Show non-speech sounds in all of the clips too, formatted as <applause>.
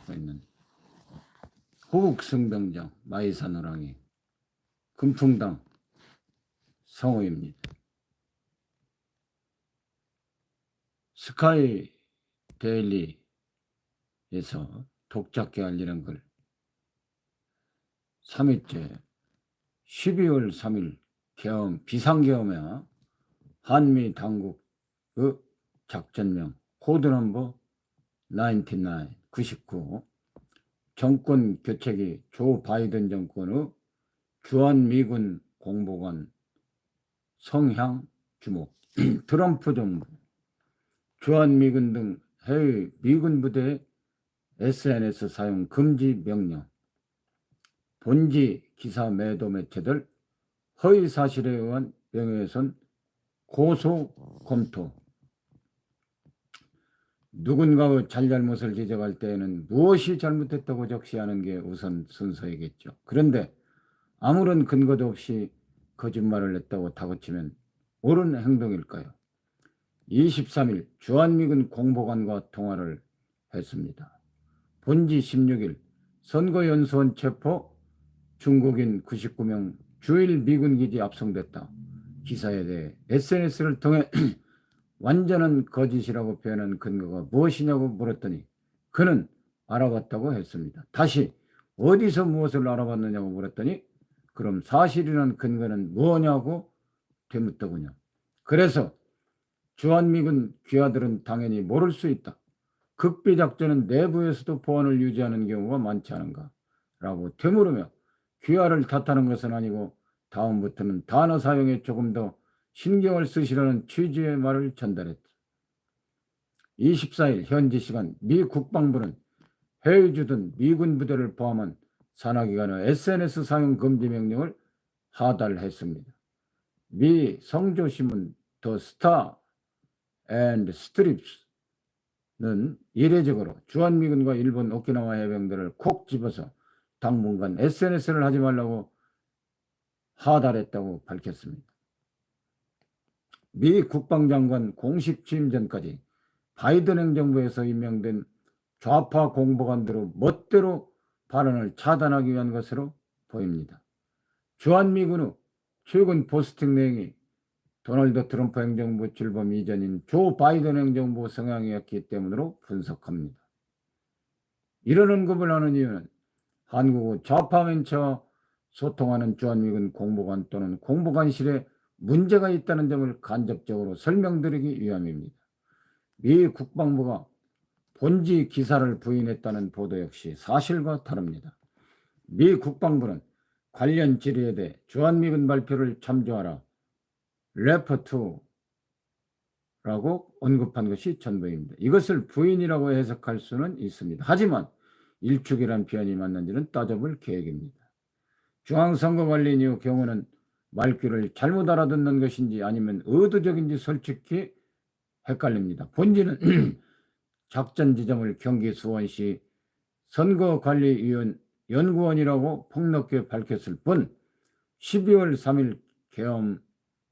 갖고 있는 호국 승병장 마이산 호랑이 금풍당 성우입니다. 스카이 데일리에서 독자께 알리는 글 3일째 12월 3일 계엄 비상계엄에 한미 당국 의 작전명 코드 넘버 99 99 정권 교체기 조 바이든 정권의 주한 미군 공보관 성향 주목. <clears throat> 트럼프 정부. 주한 미군 등 해외 미군 부대 SNS 사용 금지 명령. 본지 기사 매도 매체들 허위 사실에 의한 명예훼손 고소 검토 누군가의 잘잘못을 지적할 때에는 무엇이 잘못했다고 적시하는 게 우선 순서이겠죠. 그런데 아무런 근거도 없이 거짓말을 했다고 다그치면 옳은 행동일까요? 23일 주한미군 공보관과 통화를 했습니다. 본지 16일 선거연수원 체포 중국인 99명 주일 미군 기지 압송됐다. 기사에 대해 SNS를 통해 <clears throat> 완전한 거짓이라고 표현한 근거가 무엇이냐고 물었더니 그는 알아봤다고 했습니다. 다시 어디서 무엇을 알아봤느냐고 물었더니 그럼 사실이란 근거는 뭐냐고 되묻더군요. 그래서 주한미군 귀하들은 당연히 모를 수 있다. 극비 작전은 내부에서도 보안을 유지하는 경우가 많지 않은가? 라고 되물으며 귀하를 탓하는 것은 아니고 다음부터는 단어 사용에 조금 더 신경을 쓰시라는 취지의 말을 전달했다. 24일 현지 시간 미 국방부는 해외 주둔 미군 부대를 포함한 산하기관의 SNS 사용 금지 명령을 하달했습니다. 미 성조신문 더 스타 앤드 스트립스는 이례적으로 주한미군과 일본 오키나와 해병들을 콕 집어서 당분간 SNS를 하지 말라고 하달했다고 밝혔습니다. 미 국방장관 공식 취임 전까지 바이든 행정부에서 임명된 좌파 공보관들의 멋대로 발언을 차단하기 위한 것으로 보입니다. 주한미군의 최근 포스팅 내용이 도널드 트럼프 행정부 출범 이전인 조 바이든 행정부 성향이었기 때문으로 분석합니다. 이런 언급을 하는 이유는 한국의 좌파 멘처와 소통하는 주한미군 공보관 또는 공보관실에 문제가 있다는 점을 간접적으로 설명드리기 위함입니다. 미 국방부가 본지 기사를 부인했다는 보도 역시 사실과 다릅니다. 미 국방부는 관련 질의에 대해 주한미군 발표를 참조하라 레퍼2라고 언급한 것이 전부입니다. 이것을 부인이라고 해석할 수는 있습니다. 하지만 일축이란 표현이 맞는지는 따져볼 계획입니다. 중앙선거관리위의 경우는 말귀를 잘못 알아듣는 것인지 아니면 의도적인지 솔직히 헷갈립니다. 본지는 <clears throat> 작전 지점을 경기 수원시 선거관리위원 연구원이라고 폭넓게 밝혔을 뿐 12월 3일 계엄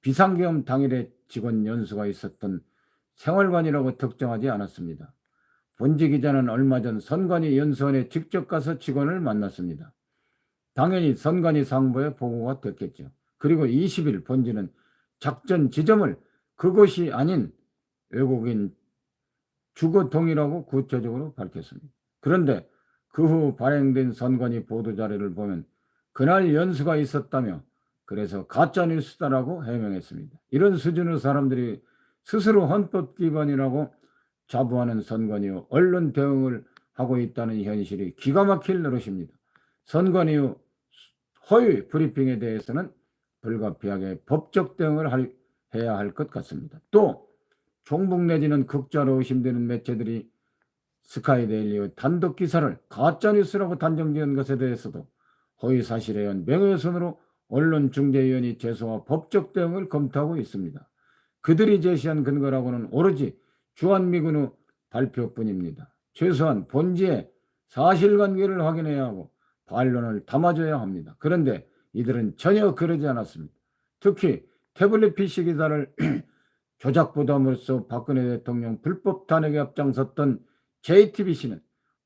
비상계엄 당일에 직원 연수가 있었던 생활관이라고 특정하지 않았습니다. 본지 기자는 얼마 전 선관위 연수원에 직접 가서 직원을 만났습니다. 당연히 선관위 상부에 보고가 됐겠죠. 그리고 20일 본지는 작전 지점을 그곳이 아닌 외국인 주거동이라고 구체적으로 밝혔습니다. 그런데 그 후 발행된 선관위 보도 자료를 보면 그날 연수가 있었다며 그래서 가짜뉴스다라고 해명했습니다. 이런 수준의 사람들이 스스로 헌법 위반이라고 자부하는 선관위 언론 대응을 하고 있다는 현실이 기가 막힐 노릇입니다. 선관위 허위 브리핑에 대해서는 불가피하게 법적 대응을 할, 해야 할 것 같습니다. 또 종북 내지는 극자로 의심되는 매체들이 스카이데일리의 단독 기사를 가짜뉴스라고 단정지은 것에 대해서도 허위 사실에 의한 명예훼손으로 언론중재위원회 제소와 법적 대응을 검토하고 있습니다. 그들이 제시한 근거라고는 오로지 주한미군의 발표뿐입니다. 최소한 본지의 사실관계를 확인해야 하고 반론을 담아줘야 합니다. 그런데 이들은 전혀 그러지 않았습니다. 특히 태블릿 PC 기사를 <clears throat> 조작 부담으로써 박근혜 대통령 불법 탄핵에 앞장섰던 JTBC는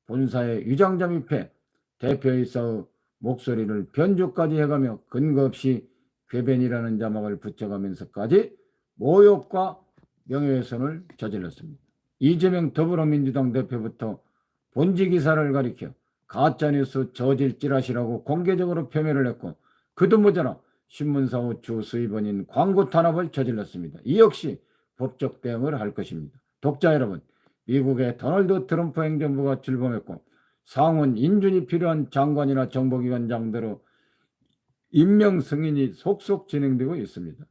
본사에 위장 잠입해 대표이사의 목소리를 변조까지 해가며 근거 없이 궤변이라는 자막을 붙여가면서까지 모욕과 명예훼손을 저질렀습니다. 이재명 더불어민주당 대표부터 본지 기사를 가리켜 가짜뉴스 저질 찌라시라고 공개적으로 표명을 했고 그도 모자라 신문사의 주 수입원인 광고 탄압을 저질렀습니다. 이 역시 법적 대응을 할 것입니다. 독자 여러분, 미국의 도널드 트럼프 행정부가 출범했고 상원 인준이 필요한 장관이나 정보기관장대로 임명 승인이 속속 진행되고 있습니다.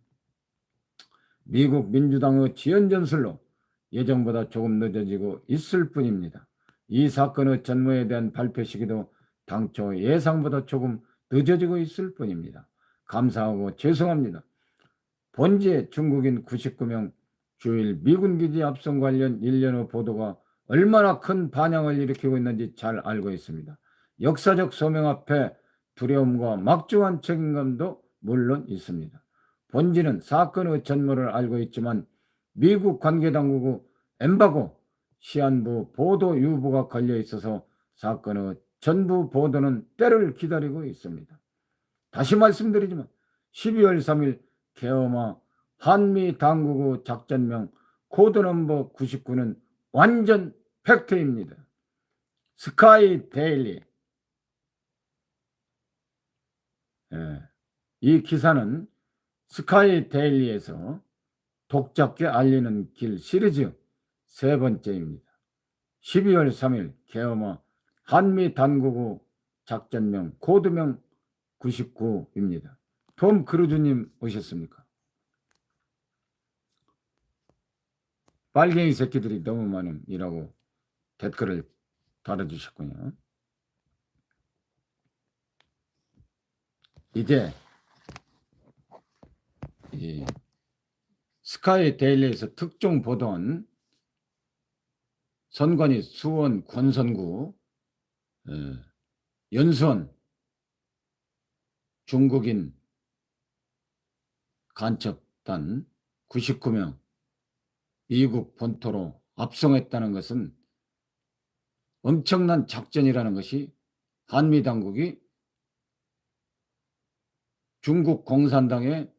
미국 민주당의 지연 전술로 예정보다 조금 늦어지고 있을 뿐입니다. 이 사건의 전모에 대한 발표 시기도 당초 예상보다 조금 늦어지고 있을 뿐입니다. 감사하고 죄송합니다. 본지의 중국인 99명 주일 미군 기지 압송 관련 일련의 보도가 얼마나 큰 반향을 일으키고 있는지 잘 알고 있습니다. 역사적 소명 앞에 두려움과 막중한 책임감도 물론 있습니다. 본지는 사건의 전모를 알고 있지만 미국 관계당국의 엠바고 시안부 보도 유보가 걸려 있어서 사건의 전부 보도는 때를 기다리고 있습니다. 다시 말씀드리지만 12월 3일 개엄화 한미 당국의 작전명 코드 넘버 99는 완전 팩트입니다. 스카이 데일리 예, 이 기사는 스카이 데일리에서 독자께 알리는 길 시리즈 세 번째입니다. 12월 3일 개엄화 한미 당국의 작전명 코드명 99입니다. 톰 크루즈님 오셨습니까? 빨갱이 새끼들이 너무 많음이라고 댓글을 달아주셨군요. 이제 이 스카이 데일리에서 특종 보던 선관위 수원 권선구 에, 연수원 중국인 간첩단 99명. 미국 본토로 압송했다는 것은 엄청난 작전이라는 것이 한미 당국이 중국 공산당의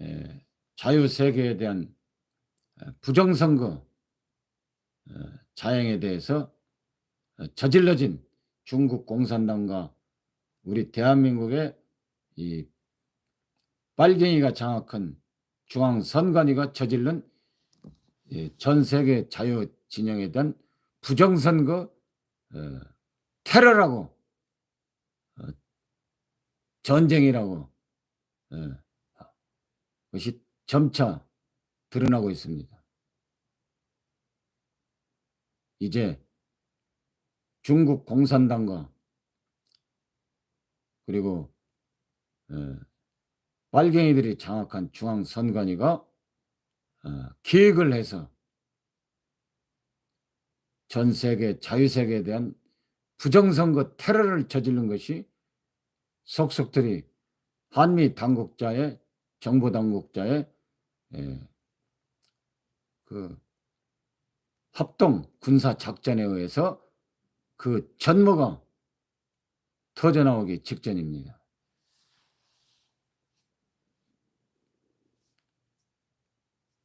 에, 자유세계에 대한 에, 부정선거 에, 자행에 대해서 어, 저질러진 중국 공산당과 우리 대한민국의 이 빨갱이가 장악한 중앙 선관위가 저질른 이전 세계 자유 진영에 대한 부정선거 어, 테러라고 어, 전쟁이라고 어, 것이 점차 드러나고 있습니다. 이제 중국 공산당과 그리고 어, 빨갱이들이 장악한 중앙선관위가 어, 기획을 해서 전 세계 자유세계에 대한 부정선거 테러를 저지른 것이 속속들이 한미 당국자의 정보 당국자의 예, 그 합동 군사 작전에 의해서 그 전모가 터져나오기 직전입니다.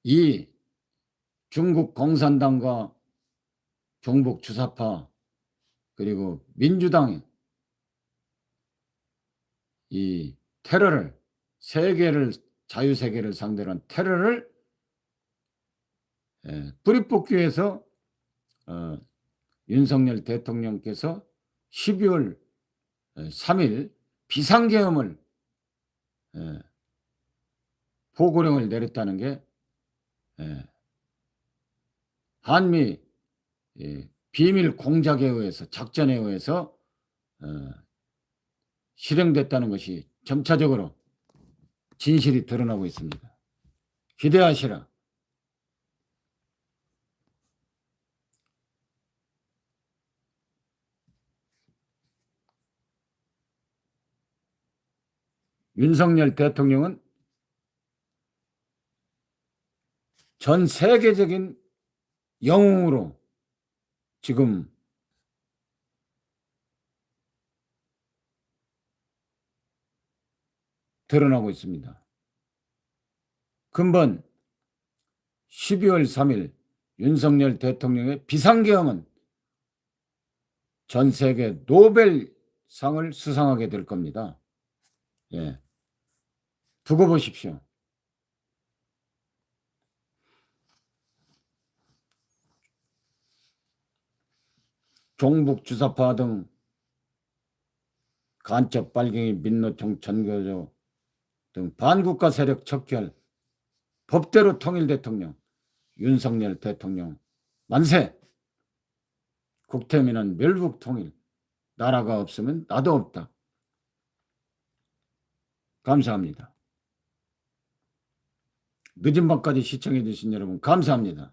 이 중국 공산당과 종북 주사파 그리고 민주당이 이 테러를 세계를 자유 세계를 상대로 한 테러를 예, 뿌리 뽑기 위해서 어, 윤석열 대통령께서 12월 3일 비상계엄을 예, 보고령을 내렸다는 게 예, 한미 예, 비밀 공작에 의해서 작전에 의해서 어, 실행됐다는 것이 점차적으로 진실이 드러나고 있습니다. 기대하시라. 윤석열 대통령은 전 세계적인 영웅으로 지금 드러나고 있습니다. 근본 12월 3일 윤석열 대통령의 비상계엄은 전 세계 노벨상을 수상하게 될 겁니다. 예. 두고 보십시오. 종북 주사파 등 간첩 빨갱이 민노총 전교조 등 반국가 세력 척결 법대로 통일 대통령 윤석열 대통령 만세 국태민은 멸북 통일 나라가 없으면 나도 없다 감사합니다. 늦은 밤까지 시청해 주신 여러분 감사합니다